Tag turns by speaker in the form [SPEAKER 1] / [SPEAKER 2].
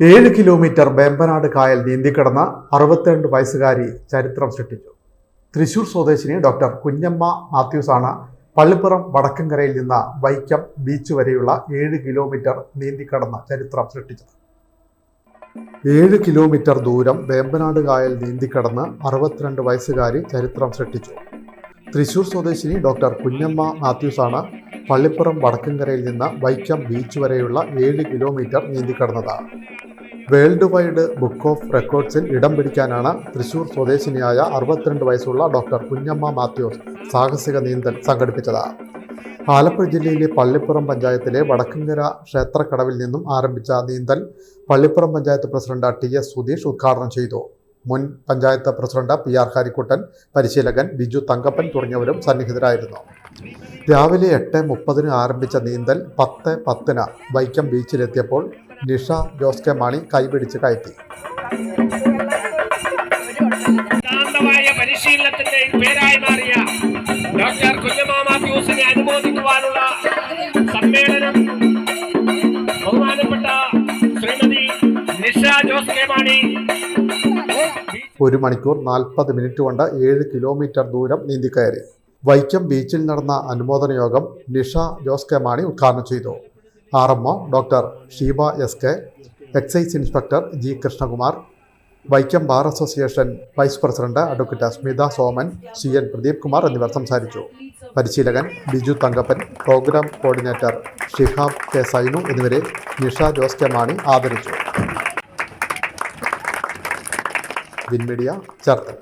[SPEAKER 1] ഏഴ് കിലോമീറ്റർ വേമ്പനാട് കായൽ നീന്തിക്കിടന്ന അറുപത്തിരണ്ട് വയസ്സുകാരി ചരിത്രം സൃഷ്ടിച്ചു. തൃശൂർ സ്വദേശിനി ഡോക്ടർ കുഞ്ഞമ്മ മാത്യൂസാണ് പള്ളിപ്പുറം വടക്കങ്കരയിൽ നിന്ന് വൈക്കം ബീച്ച് വരെയുള്ള ഏഴ് കിലോമീറ്റർ നീന്തിക്കടന്ന ചരിത്രം സൃഷ്ടിച്ചത്. ഏഴ് കിലോമീറ്റർ ദൂരം വേമ്പനാട് കായൽ നീന്തിക്കടന്ന് അറുപത്തിരണ്ട് വയസ്സുകാരി ചരിത്രം സൃഷ്ടിച്ചു. തൃശൂർ സ്വദേശിനി ഡോക്ടർ കുഞ്ഞമ്മ മാത്യൂസാണ് പള്ളിപ്പുറം വടക്കൻകരയിൽ നിന്ന് വൈക്കം ബീച്ച് വരെയുള്ള ഏഴ് കിലോമീറ്റർ നീന്തിക്കടന്നത്. വേൾഡ് വൈഡ് ബുക്ക് ഓഫ് റെക്കോർഡ്സിൽ ഇടം പിടിക്കാനാണ് തൃശൂർ സ്വദേശിനിയായ അറുപത്തിരണ്ട് വയസ്സുള്ള ഡോക്ടർ കുഞ്ഞമ്മ മാത്യൂസ് സാഹസിക നീന്തൽ സംഘടിപ്പിച്ചത്. ആലപ്പുഴ ജില്ലയിലെ പള്ളിപ്പുറം പഞ്ചായത്തിലെ വടക്കങ്കര ക്ഷേത്രക്കടവിൽ നിന്നും ആരംഭിച്ച നീന്തൽ Pallippuram panchayat president T S Sudheesh ഉദ്ഘാടനം ചെയ്തു. മുൻ panchayat president P R Harikuttan പരിശീലകൻ ബിജു തങ്കപ്പൻ തുടങ്ങിയവരും സന്നിഹിതരായിരുന്നു. രാവിലെ എട്ട് മുപ്പതിന് ആരംഭിച്ച നീന്തൽ പത്ത് പത്തിന് വൈക്കം ബീച്ചിലെത്തിയപ്പോൾ നിഷ ജോസ് കെ മാണി കൈപിടിച്ച് കയറ്റി.
[SPEAKER 2] പരിശീലനത്തിന്റെ പേരായി മാറിയ ഡോക്ടർ കുഞ്ഞമ്മ മാത്യൂസിനെ അനുമോദിക്കുവാനുള്ള സമ്മേളനം ബഹുമാനപ്പെട്ട ശ്രീമതി നിഷ ജോസ് കെ മാണി
[SPEAKER 1] ഒരു മണിക്കൂർ നാൽപ്പത് മിനിറ്റ് കൊണ്ട് ഏഴ് കിലോമീറ്റർ ദൂരം നീന്തിക്കയറി വൈക്കം ബീച്ചിൽ നടന്ന അനുമോദന യോഗം നിഷ ജോസ് കെ മാണി ഉദ്ഘാടനം ചെയ്തു. R M O doctor Sheeba S K excise inspector G Krishnakumar Vaikom bar association vice president advocate Asmita Soman C N Pradeep Kumar എന്നിവർ സംസാരിച്ചു. പരിശീലകൻ Biju Thankappan programme coordinator Shihab K Sainu എന്നിവരെ Nisha Jose K Mani ആദരിച്ചു. വിൻമീഡിയ ചേർത്തല